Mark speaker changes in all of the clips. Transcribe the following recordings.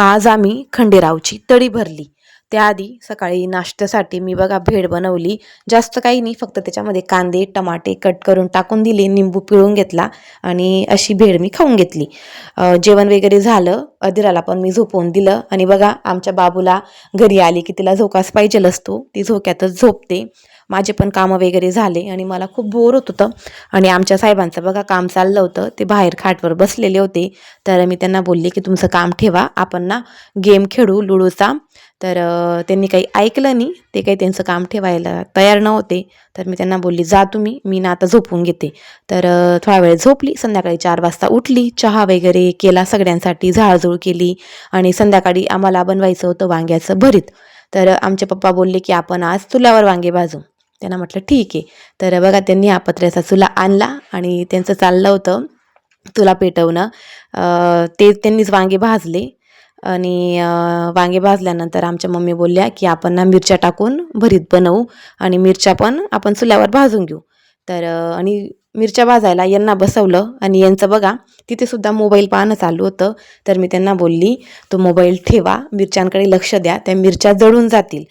Speaker 1: आज आम्ही खंडेरावची तळी भरली. त्याआधी सकाळी नाश्त्यासाठी मी बघा भेळ बनवली. जास्त काही नाही फक्त त्याच्यामध्ये कांदे टमाटे कट करून टाकून दिले निंबू पिळून घेतला आणि अशी भेळ मी खाऊन घेतली. जेवण वगैरे झालं अधिराला पण मी झोपवून दिलं आणि बघा आमच्या बाबूला घरी आली की तिला झोकास पाहिजेल असतो ती झोक्यातच झोपते. माझे पण कामं वगैरे झाले आणि मला खूप बोर होत होतं आणि आमच्या साहेबांचं बघा काम चाललं होतं ते बाहेर खाटवर बसलेले होते. तर मी त्यांना बोलले की तुमचं काम ठेवा आपण ना गेम खेळू लुडोचा. तर त्यांनी काही ऐकलं नाही ते काही त्यांचं काम ठेवायला तयार नव्हते. तर मी त्यांना बोलली जा तुम्ही मी ना आता झोपून घेते. तर थोडा वेळ झोपली संध्याकाळी चार वाजता उठली चहा वगैरे केला सगळ्यांसाठी झाळझूळ केली आणि संध्याकाळी आम्हाला बनवायचं होतं वांग्याचं भरीत. तर आमचे पप्पा बोलले की आपण आज चुलावर वांगे भाजू. त्यांना म्हटलं ठीक आहे. तर बघा त्यांनी हा पत्र्याचा चुला आणला आणि त्यांचं चाललं होतं तुला पेटवणं. ते त्यांनीच वांगे भाजले. आणि वांगे भाजल्यानंतर आमच्या मम्मी बोलल्या की आपण ना मिरच्या टाकून भरीत बनवू आणि मिरच्या पण आपण चुल्यावर भाजून घेऊ. तर आणि मिरच्या भाजायला यांना बसवलं आणि यांचं बघा तिथेसुद्धा मोबाईल पाहणं चालू होतं. तर मी त्यांना बोलली तो मोबाईल ठेवा मिरच्यांकडे लक्ष द्या त्या मिरच्या जळून जातील.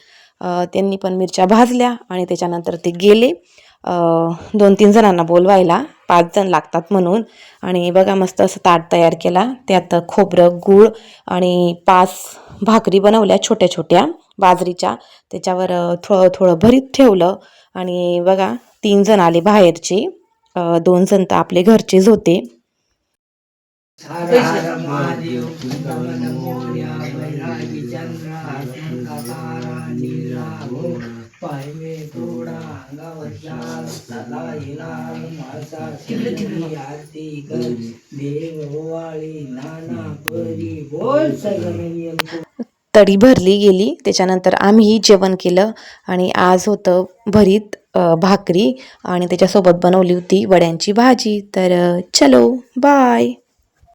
Speaker 1: त्यांनी पण मिरच्या भाजल्या आणि त्याच्यानंतर ते गेले. दोन तीन जणांना बोलवायला पाच जण लागतात म्हणून. आणि बघा मस्त असं ताट तयार केला. त्यात खोबरं गूळ आणि पाच भाकरी बनवल्या छोट्या छोट्या बाजरीच्या. त्याच्यावर थोडं थोडं भरीत ठेवलं. आणि बघा तीन जण आले बाहेरचे. दोन जण तर आपले घरचेच होते.
Speaker 2: हर थोडा अंगावरचा चाल सदा माझा शिवली आरती कर. देव ओवाळी नाना परी बोल सगळं
Speaker 1: तडी भरली गेली. त्याच्यानंतर आम्हीही जेवण केलं आणि आज होतं भरीत भाकरी आणि त्याच्यासोबत बनवली होती वड्यांची भाजी. तर चलो बाय